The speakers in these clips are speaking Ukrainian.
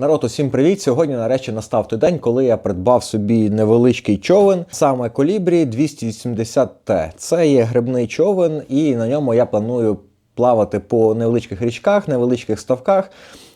Народ, усім привіт! Сьогодні нарешті настав той день, коли я придбав собі невеличкий човен, саме колібрі 280T. Це є грибний човен, і на ньому я планую плавати по невеличких річках, невеличких ставках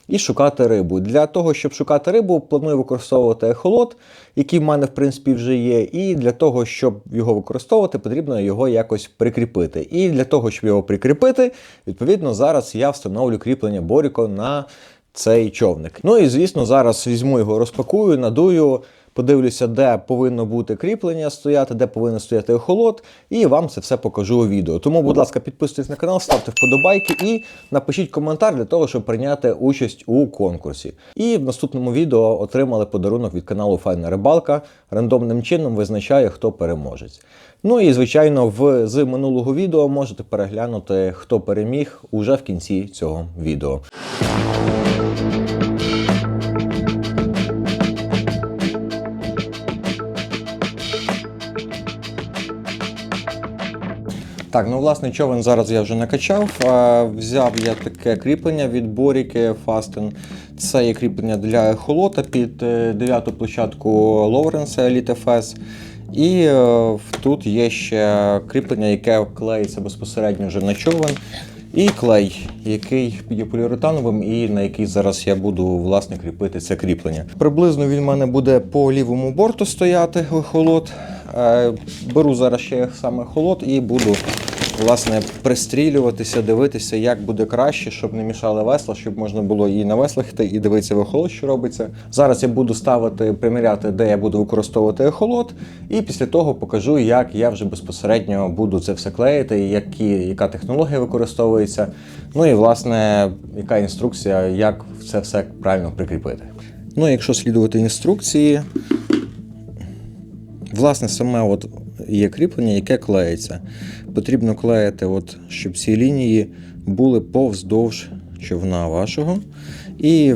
і шукати рибу. Для того, щоб шукати рибу, планую використовувати ехолот, який в мене в принципі вже є. І для того, щоб його використовувати, потрібно його якось прикріпити. І для того, щоб його прикріпити, відповідно, зараз я встановлю кріплення Боріко на цей човник. Ну і звісно, зараз візьму його, розпакую, надую. Подивлюся, де повинно бути кріплення стояти, де повинен стояти охолод, і вам це все покажу у відео. Тому, будь ласка, підписуйтесь на канал, ставте вподобайки і напишіть коментар для того, щоб прийняти участь у конкурсі. І в наступному відео отримали подарунок від каналу Файна Рибалка. Рандомним чином визначає, хто переможець. Ну і звичайно, в з минулого відео можете переглянути, хто переміг уже в кінці цього відео. Так, ну власне човен зараз я вже накачав. Е, Взяв я таке кріплення від Боріки Fasten. Це є кріплення для ехолота під е, дев'яту площадку Лоуренса Elite FS. І е, тут є ще кріплення, яке клеїться безпосередньо вже на човен. І клей, який є поліуретановим, і на який зараз я буду власне кріпити це кріплення. Приблизно він в мене буде по лівому борту стояти холод. Е, Беру зараз ще саме холод і буду власне пристрілюватися, дивитися, як буде краще, щоб не мішали весла, щоб можна було і на веслах йти, і дивитися в ехолот, що робиться. Зараз я буду ставити, приміряти, де я буду використовувати ехолот, і після того покажу, як я вже безпосередньо буду це все клеїти, які, яка технологія використовується. Ну і власне, яка інструкція, як це все правильно прикріпити. Ну, якщо слідувати інструкції, Власне, саме от є кріплення, яке клеїться. Потрібно клеїти, от, щоб ці лінії були повздовж човна вашого. І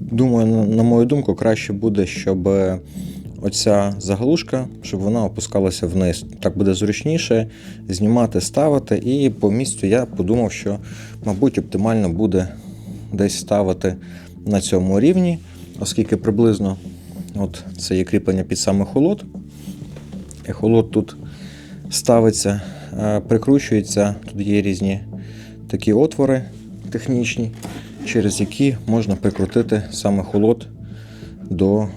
думаю, на, мою думку, краще буде, щоб оця заглушка, щоб вона опускалася вниз. Так буде зручніше знімати, ставити. І по місцю я подумав, що, мабуть, оптимально буде десь ставити на цьому рівні, оскільки приблизно от це є кріплення під саме холод. Ехолот тут ставиться, прикручується. Тут є різні такі отвори технічні, через які можна прикрутити саме холод до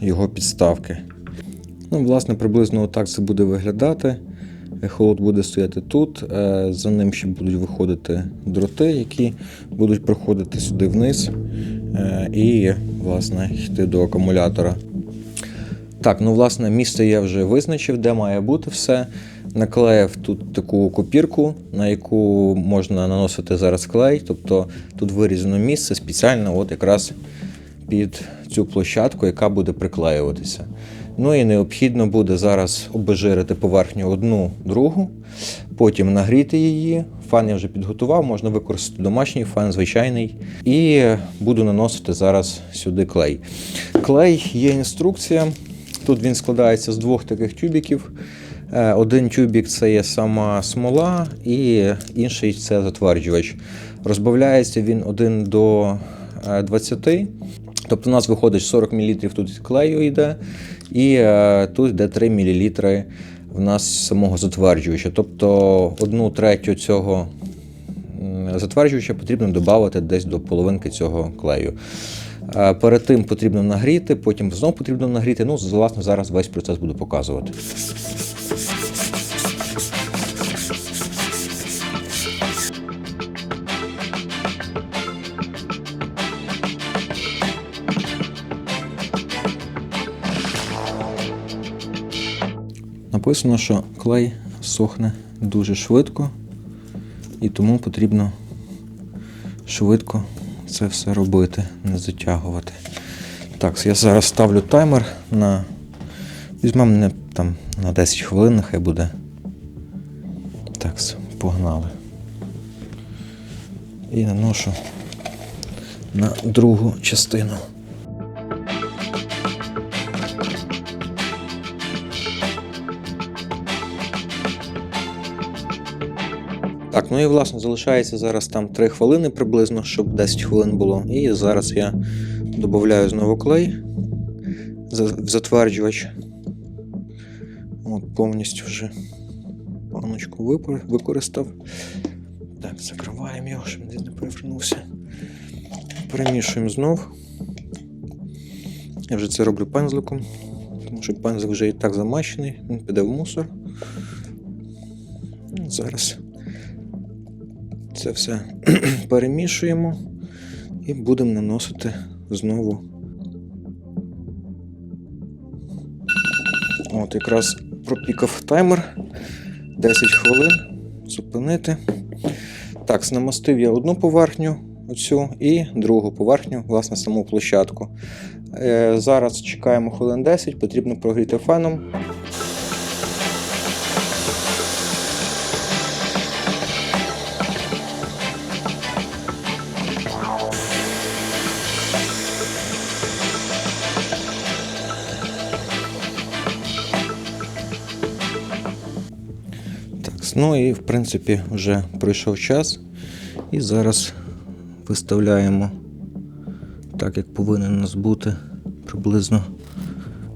його підставки. Ну, власне, приблизно отак це буде виглядати. Ехолот буде стояти тут, е, за ним ще будуть виходити дроти, які будуть проходити сюди вниз е, і, власне, йти до акумулятора. Так, ну власне, місце я вже визначив, де має бути все. Наклеїв тут таку копірку, на яку можна наносити зараз клей. Тобто тут вирізано місце спеціально от якраз під цю площадку, яка буде приклеюватися. Ну і необхідно буде зараз обезжирити поверхню одну другу, потім нагріти її. Фан я вже підготував, можна використати домашній фан, звичайний. І буду наносити зараз сюди клей. Клей є інструкція. Тут він складається з двох таких тюбіків. Е, Один тюбік це є сама смола, і інший це затверджувач. Розбавляється він 1 до е, 20. Тобто у нас виходить 40 мл тут клею йде, і е, тут йде 3 мл в нас самого затверджувача. Тобто одну третю цього затверджувача потрібно додати десь до половинки цього клею. Е, Перед тим потрібно нагріти, потім знову потрібно нагріти. Ну, власне, зараз весь процес буду показувати. Написано, що клей сохне дуже швидко, і тому потрібно швидко це все робити, не затягувати. Так, я зараз ставлю таймер на. Візьмемо мене там на 10 хвилин, нехай буде. Так, погнали. І наношу на другу частину. Так, ну і власне залишається зараз там 3 хвилини приблизно, щоб 10 хвилин було. І зараз я Добавляю знову клей в затверджувач. От повністю вже баночку використав. Так, закриваємо його, щоб він не перевернувся. Перемішуємо знов. Я вже це роблю пензликом, тому що пензлик вже і так замащений, він піде в мусор. Зараз це все перемішуємо і будемо наносити знову. От якраз пропікав таймер 10 хвилин. Зупинити. Так, намастив я одну поверхню оцю і другу поверхню, власне, саму площадку. Е, зараз чекаємо хвилин 10, потрібно прогріти феном. Ну і в принципі вже пройшов час. І зараз виставляємо так, як повинен у нас бути приблизно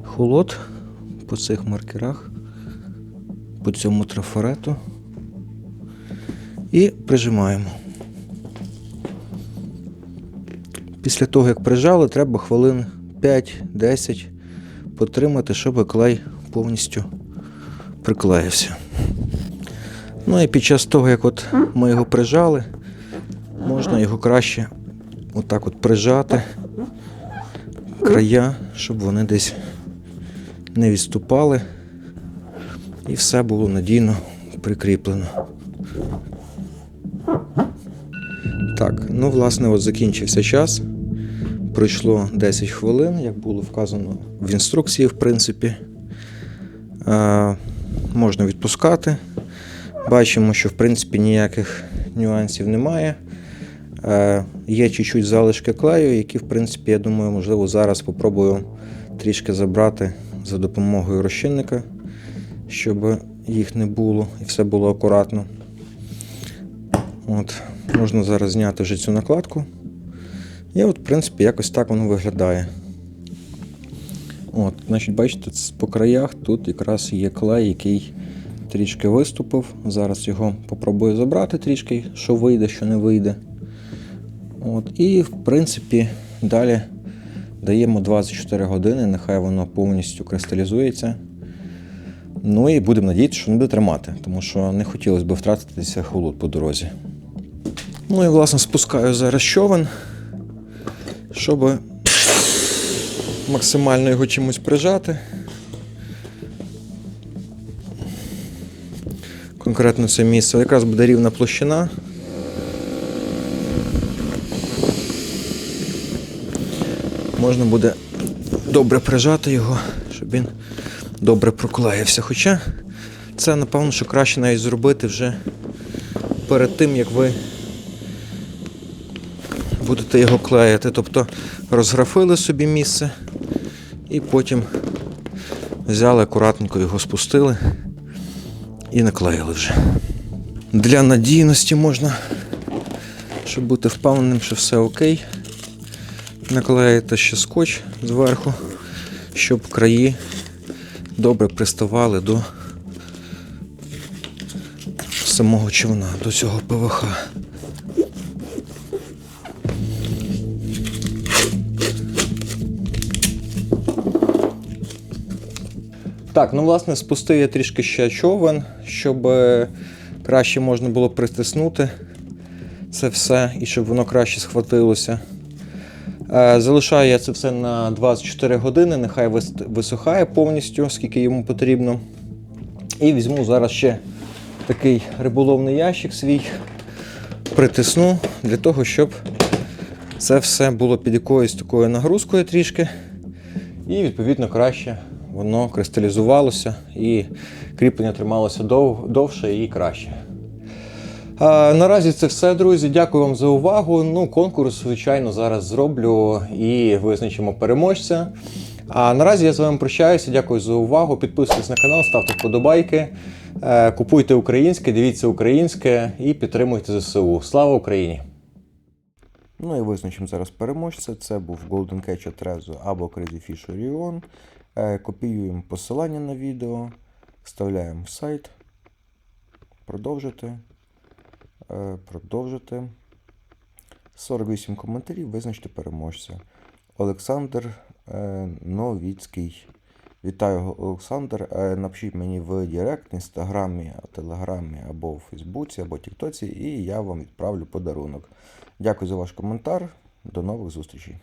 холод по цих маркерах, по цьому трафарету. І прижимаємо. Після того, як прижали, треба хвилин 5-10 потримати, щоб клей повністю приклеївся. Ну і під час того, як от ми його прижали, можна його краще отак от прижати края, щоб вони десь не відступали і все було надійно прикріплено. Так, ну власне, от закінчився час. Пройшло 10 хвилин, як було вказано в інструкції, в принципі. Е, можна відпускати. Бачимо, що в принципі ніяких нюансів немає. Е, є чуть-чуть залишки клею, які, в принципі, я думаю, можливо, зараз спробую трішки забрати за допомогою розчинника, щоб їх не було і все було акуратно. От, можна зараз зняти вже цю накладку. І от, в принципі, якось так воно виглядає. От, значить, бачите, по краях тут якраз є клей, який трішки виступив. Зараз його попробую забрати трішки, що вийде, що не вийде. От, і, в принципі, далі даємо 24 години, нехай воно повністю кристалізується. Ну і будемо надіятися, що не буде тримати, тому що не хотілося б втратитися холод по дорозі. Ну і власне спускаю зараз човен, щоб максимально його чимось прижати. Конкретно це місце. Якраз буде рівна площина. Можна буде добре прижати його, щоб він добре проклеївся. Хоча це, напевно, що краще навіть зробити вже перед тим, як ви будете його клеїти. Тобто розграфили собі місце і потім взяли акуратненько його спустили і наклеїли вже. Для надійності можна, щоб бути впевненим, що все окей. Наклеїти ще скотч зверху, щоб краї добре приставали до самого човна, до цього ПВХ. Так, ну власне спустив я трішки ще човен, щоб е, краще можна було притиснути це все і щоб воно краще схватилося. Е, Залишаю я це все на 24 години, нехай вис- висухає повністю, скільки йому потрібно. І візьму зараз ще такий риболовний ящик свій, притисну для того, щоб це все було під якоюсь такою нагрузкою трішки. І відповідно краще воно кристалізувалося і кріплення трималося дов, довше і краще. А, наразі це все, друзі. Дякую вам за увагу. Ну, конкурс, звичайно, зараз зроблю і визначимо переможця. А наразі я з вами прощаюся. Дякую за увагу. Підписуйтесь на канал, ставте вподобайки, е, купуйте українське, дивіться українське і підтримуйте ЗСУ. Слава Україні! Ну і визначимо зараз переможця. Це був Golden Catch Trezzo або Crazy Fish Orion. Е, Копіюємо посилання на відео, вставляємо в сайт. Продовжити. Е, Продовжити. 48 коментарів, визначте переможця. Олександр е, Новіцький. Вітаю, Олександр. Напишіть мені в Директ, інстаграмі, телеграмі або в Фейсбуці, або Тіктоці, і я вам відправлю подарунок. Дякую за ваш коментар. До нових зустрічей.